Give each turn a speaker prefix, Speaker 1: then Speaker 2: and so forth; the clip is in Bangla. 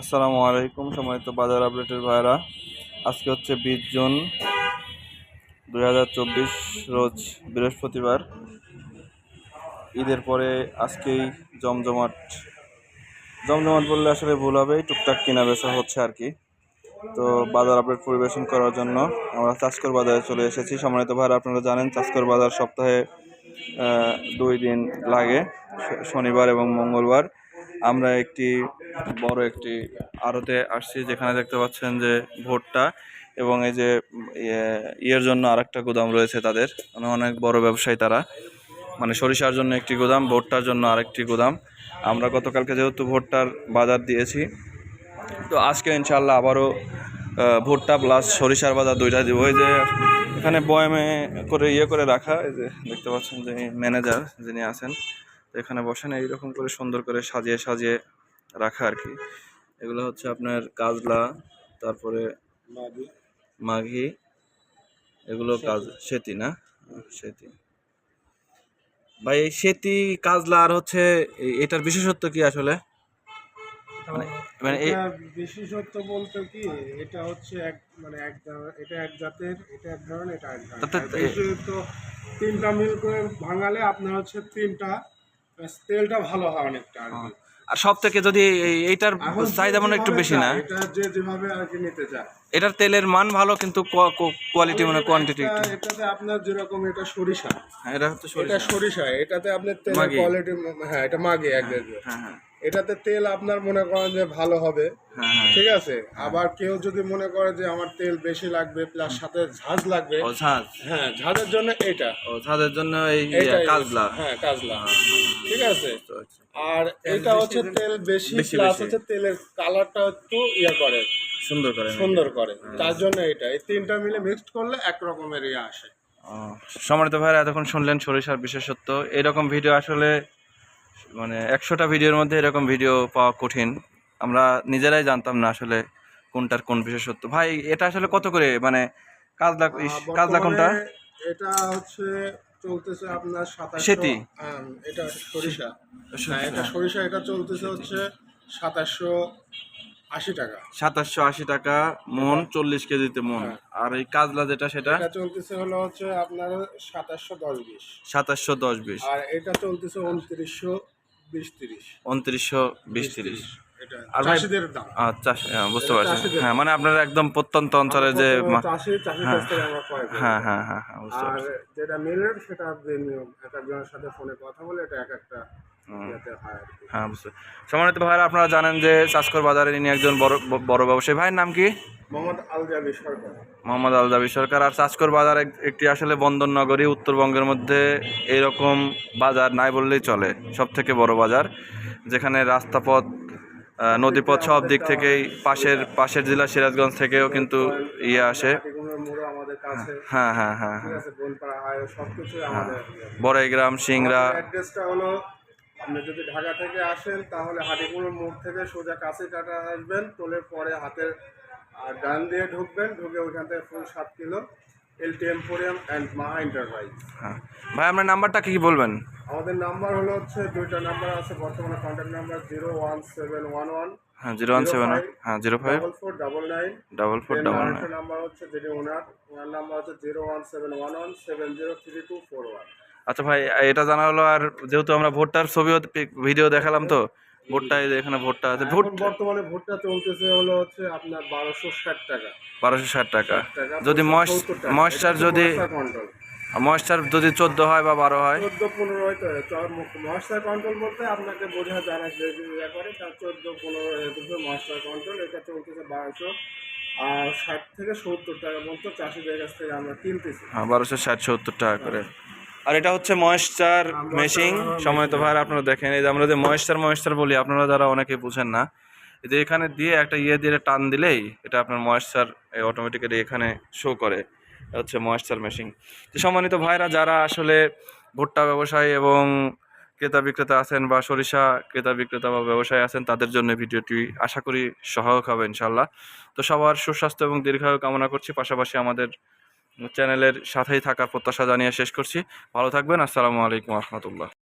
Speaker 1: আসসালামু আলাইকুম সম্মানিত বাজার আপডেটের ভাইরা আজকে হচ্ছে বিশ জুন দুই হাজার চব্বিশ রোজ বৃহস্পতিবার। ঈদের পরে আজকেই জমজমাট। জমজমাট বললে আসলে ভুল হবে টুকটাক কেনা বেচা হচ্ছে আর কি। তো বাজার আপডেট পরিবেশন করার জন্য আমরা চাষকর বাজারে চলে এসেছি। সম্মানিত ভাইরা আপনারা জানেন চাষকর বাজার সপ্তাহে দুই দিন লাগে, শনিবার এবং মঙ্গলবার। আমরা একটি বড় একটি আড়তে আসছি, যেখানে দেখতে পাচ্ছেন যে ভোটটা এবং এই যে ইয়ে- ইয়ের জন্য আরেকটা গুদাম রয়েছে তাদের। মানে অনেক বড় ব্যবসায়ী তারা। মানে সরিষার জন্য একটি গুদাম, ভোটটার জন্য আরেকটি গুদাম। আমরা গতকালকে যেহেতু ভোটটার বাজার দিয়েছি, তো আজকে ইনশাল্লাহ আবারও ভুট্টা প্লাস সরিষার বাজার দুইটা দিব। ওই যে এখানে বয়ামে করে ইয়ে করে রাখা, এই যে দেখতে পাচ্ছেন যে ম্যানেজার যিনি আছেন এখানে বসেন, এইরকম করে সুন্দর করে সাজিয়ে সাজিয়ে রাখা আর কি এগুলো হচ্ছে আপনার কাজলা তারপরে মাঘি এগুলো কাজ সেতি না? সেতি। ভাই এই সেতি কাজলা আর হচ্ছে এটার বিশেষত্ব কি আসলে? মানে মানে এই
Speaker 2: বিশেষত্ব বলতে কি এটা হচ্ছে এক মানে এক এটা এক জাতের এটা এক ধরনের এটা এক ধরনের। বিশেষত্ব তিনটা মিল করে ভাঙালে আপনার হচ্ছে তিনটা তেলটা ভালো হয় অনেকটা আর কি
Speaker 1: আর সব থেকে যদি এই- এইটার চাহিদা মনে একটু বেশি না।
Speaker 2: এটা যে যেভাবে আর কি নিতে চায়।
Speaker 1: এটার তেলের মান ভালো কিন্তু কোয়ালিটি মানে কোয়ান্টিটি
Speaker 2: এটা- এটাতে আপনার যেরকম এটা সরিষা।
Speaker 1: হ্যাঁ এটা হচ্ছে সরিষা।
Speaker 2: এটা
Speaker 1: সরিষা
Speaker 2: এটাতে আপনার
Speaker 1: মাগি।
Speaker 2: কোয়ালিটি হ্যাঁ এটা মাগে এক।
Speaker 1: হ্যাঁ হ্যাঁ।
Speaker 2: এটাতে তেল আপনার মনে করেন যে ভালো হবে।
Speaker 1: হ্যাঁ হ্যাঁ।
Speaker 2: ঠিক আছে? আবার কেউ যদি মনে করে যে আমার তেল বেশি লাগবে প্লাস সাথে ঝাঁজ লাগবে
Speaker 1: ও ঝাঁজ।
Speaker 2: হ্যাঁ ঝাঁজের জন্য এটা।
Speaker 1: ও ঝাঁজের জন্য এই কাজলা।
Speaker 2: হ্যাঁ কাজলা। ঠিক আছে। আর এটা হচ্ছে তেল বেশি
Speaker 1: বেশি
Speaker 2: প্লাস হচ্ছে তেলের কালারটা একটু ইয়ে করে।
Speaker 1: সুন্দর করে
Speaker 2: সুন্দর করে। তার জন্য এটা। এই তিনটা মিলে মিক্সড করলে এক রকমের ইয়ে আসে।
Speaker 1: সম্মানিত ভাইরা এতক্ষণ শুনলেন সরিষার বিশেষত্ব। এরকম ভিডিও আসলে মানে একশোটা ভিডিওর মধ্যে এরকম ভিডিও পাওয়া কঠিন। আমরা নিজেরাই জানতাম না আসলে কোনটার কোন বিশেষত্ব। ভাই এটা আসলে কত করে? মানে কাজলা কাজলা কোনটা?
Speaker 2: এটা হচ্ছে চলতেছে আপনার সাতাশ
Speaker 1: সেতি?
Speaker 2: এটা সরিষা। হ্যাঁ এটা সরিষা এটা চলতেছে হচ্ছে সাতাশশো আশি টাকা।
Speaker 1: সাতাশশো আশি টাকা মন চল্লিশ কেজিতে মন।
Speaker 2: হ্যাঁ।
Speaker 1: আর এই কাজলা যেটা সেটা?
Speaker 2: চলতেছে হলো হচ্ছে আপনার সাতাশশো দশ বিশ।
Speaker 1: সাতাশশো দশ বিশ।
Speaker 2: আর এটা চলতেছে উনত্রিশশো বিশ তিরিশ।
Speaker 1: উনত্রিশশো বিশ তিরিশ। আর ভাই- আচ্ছা হ্যাঁ, বুঝতে পারছি। হ্যাঁ মানে আপনারা একদম প্রত্যন্ত অঞ্চলে যে। হ্যাঁ। হ্যাঁ হ্যাঁ হ্যাঁ বুঝতে পারছি।
Speaker 2: যেটা মিলের সেটা এক একজনের সাথে ফোনে কথা বলে এটা এক একটা
Speaker 1: হুম।
Speaker 2: ইয়েতে হয়
Speaker 1: হ্যাঁ বুঝতে সম্মানিত ভাইরা আপনারা জানেন যে চাষকর বাজারে ইনি একজন বড় বড় ব্যবসায়ী। ভাইয়ের নাম কি?
Speaker 2: মোহাম্মদ আলজাবি সরকার।
Speaker 1: সরকার। আর চাষকর বাজার একটি আসলে বন্দর নগরী উত্তরবঙ্গের মধ্যে এরকম বাজার নাই বললেই চলে সব থেকে বড় বাজার যেখানে রাস্তাপথ নদীপথ সব দিক থেকেই পাশের পাশের জেলা সিরাজগঞ্জ থেকেও কিন্তু ইয়ে আসে। হ্যাঁ হ্যাঁ হ্যাঁ হ্যাঁ।
Speaker 2: হয়।
Speaker 1: বড়াইগ্রাম
Speaker 2: অ্যাড্রেসটা হলো, আপনি যদি ঢাকা থেকে আসেন, তাহলে হাটিগুলোর মোড় থেকে সোজা কাছে কাটা আসবেন। টোলের পরে হাতের ডান দিয়ে ঢুকবেন। ঢুকে ওইখান থেকে ফুল সাত kilo. L T emporium and Maha enterprise
Speaker 1: হ্যাঁ। ভাই আপনার নাম্বারটা কি কি বলবেন?
Speaker 2: আমাদের নাম্বার হলো হচ্ছে দুইটা নাম্বার আছে বর্তমানে contact number zero one seven one one
Speaker 1: হ্যাঁ জিরো ওয়ান সেভেন হ্যাঁ zero five
Speaker 2: double four double nine
Speaker 1: double four double nine
Speaker 2: number হচ্ছে যেটি ওনার ওনার নাম্বার হচ্ছে zero one seven one one seven zero three two four one
Speaker 1: আচ্ছা ভাই এটা জানা হলো আর যেহেতু আমরা ভোটটার ছবিও ভিডিও দেখালাম তো ভোটটা এই যে এখানে ভোটটা আছে। ভোট
Speaker 2: এখন বর্তমানে ভোটটা চলতেছে হলো হচ্ছে আপনার বারোশো ষাট টাকা।
Speaker 1: বারোশো ষাট টাকা।
Speaker 2: টাকা
Speaker 1: যদি ময়েস
Speaker 2: 70 টাকা।
Speaker 1: ময়েশ্চার
Speaker 2: এটা
Speaker 1: যদি
Speaker 2: ময়েশ্চার কন্ট্রোল।
Speaker 1: ময়েশ্চার যদি চোদ্দ হয় বা বারো হয়।
Speaker 2: চোদ্দ পনেরো হয়তো ময়েশ্চার কন্ট্রোল বলতে আপনাকে বোঝা যায় না যে যে ইয়ে করে তার চোদ্দ পনেরো হচ্ছে ময়েশ্চার কন্ট্রোল। এটা চলতেছে বারোশো। আর ষাট থেকে সত্তর টাকা মতো চাষিদের কাছ থেকে আমরা কিনতেছি।
Speaker 1: হ্যাঁ বারোশো ষাট সত্তর টাকা করে। আর এটা হচ্ছে ময়েশ্চার মেশিন। সময় তো ভাই, আপনারা দেখেন, এই যে আমরা যে ময়েশ্চার ময়েশ্চার বলি, আপনারা যারা অনেকে বুঝেন না যে এখানে দিয়ে একটা ইয়ে দিয়ে টান দিলেই এটা আপনার ময়েশ্চার অটোমেটিক্যালি এখানে শো করে। হচ্ছে ময়েশ্চার মেশিন। তো সম্মানিত ভাইরা, যারা আসলে ভুট্টা ব্যবসায়ী এবং ক্রেতা বিক্রেতা আছেন বা সরিষা ক্রেতা বিক্রেতা বা ব্যবসায়ী আছেন, তাদের জন্য ভিডিওটি আশা করি সহায়ক হবে ইনশাল্লাহ তো সবার সুস্বাস্থ্য এবং দীর্ঘায়ু কামনা করছি। পাশাপাশি আমাদের চ্যানেলের সাথেই থাকার প্রত্যাশা জানিয়ে শেষ করছি। ভালো থাকবেন। আসসালামু আলাইকুম রহমতুল্লাহ।